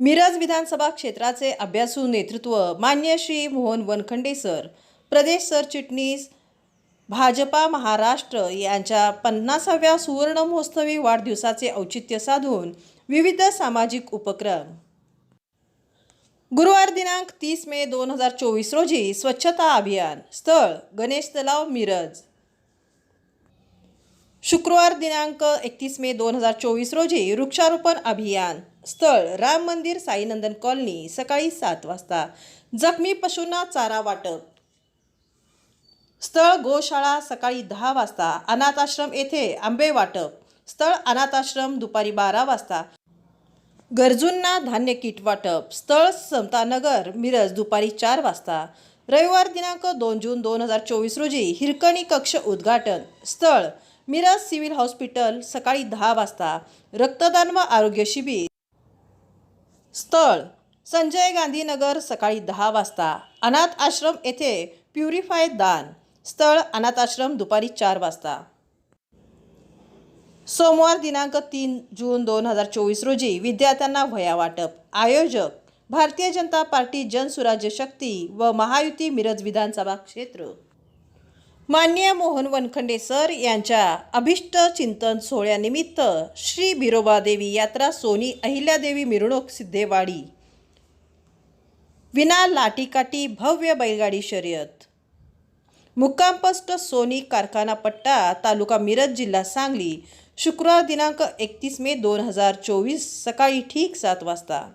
मिरज विधानसभा क्षेत्राचे अभ्यासू नेतृत्व मान्य श्री मोहन वनखंडे सर प्रदेश सरचिटणीस भाजपा महाराष्ट्र यांच्या पन्नासाव्या सुवर्ण महोत्सवी वाढदिवसाचे औचित्य साधून विविध सामाजिक उपक्रम. गुरुवार दिनांक तीस मे दोन हजार चोवीस रोजी स्वच्छता अभियान स्थळ गणेश तलाव मिरज. शुक्रवार दिनांक एकतीस मे दोन हजार चोवीस रोजी वृक्षारोपण अभियान. स्थळ राम मंदिर साईनंदन कॉलनी सकाळी सात वाजता. जखमी पशूंना चारा वाटप. स्थळ गोशाळा सकाळी दहा वाजता. अनाथाश्रम येथे आंबे वाटप. स्थळ अनाथाश्रम दुपारी बारा वाजता. गरजूंना धान्य किट वाटप. स्थळ समतानगर मिरज दुपारी चार वाजता. रविवार दिनांक दोन जून दोन हजार चोवीस रोजी हिरकणी कक्ष उद्घाटन. स्थळ मिरज सिव्हिल हॉस्पिटल सकाळी दहा वाजता रक्तदान व आरोग्य शिबिर. स्थळ संजय गांधीनगर सकाळी दहा वाजता अनाथ आश्रम येथे प्युरिफाय दान. स्थळ अनाथ आश्रम दुपारी चार वाजता. सोमवार दिनांक तीन जून दोन हजार चोवीस रोजी विद्यार्थ्यांना वया वाटप. आयोजक भारतीय जनता पार्टी जनसुराज्य शक्ती व महायुती मिरज विधानसभा क्षेत्र. मान्य मोहन वनखंडे सर यांच्या अभिष्ट चिंतन सोहळ्यानिमित्त श्री बिरोबादेवी यात्रा सोनी अहिल्यादेवी मिरवणूक सिद्धेवाडी. विना लाटीकाठी भव्य बैलगाडी शर्यत. मुक्कामपस्ट सोनी कारखाना पट्टा तालुका मिरज जिल्हा सांगली शुक्रवार दिनांक एकतीस मे दोन हजार चोवीस सकाळी ठीक सात वाजता.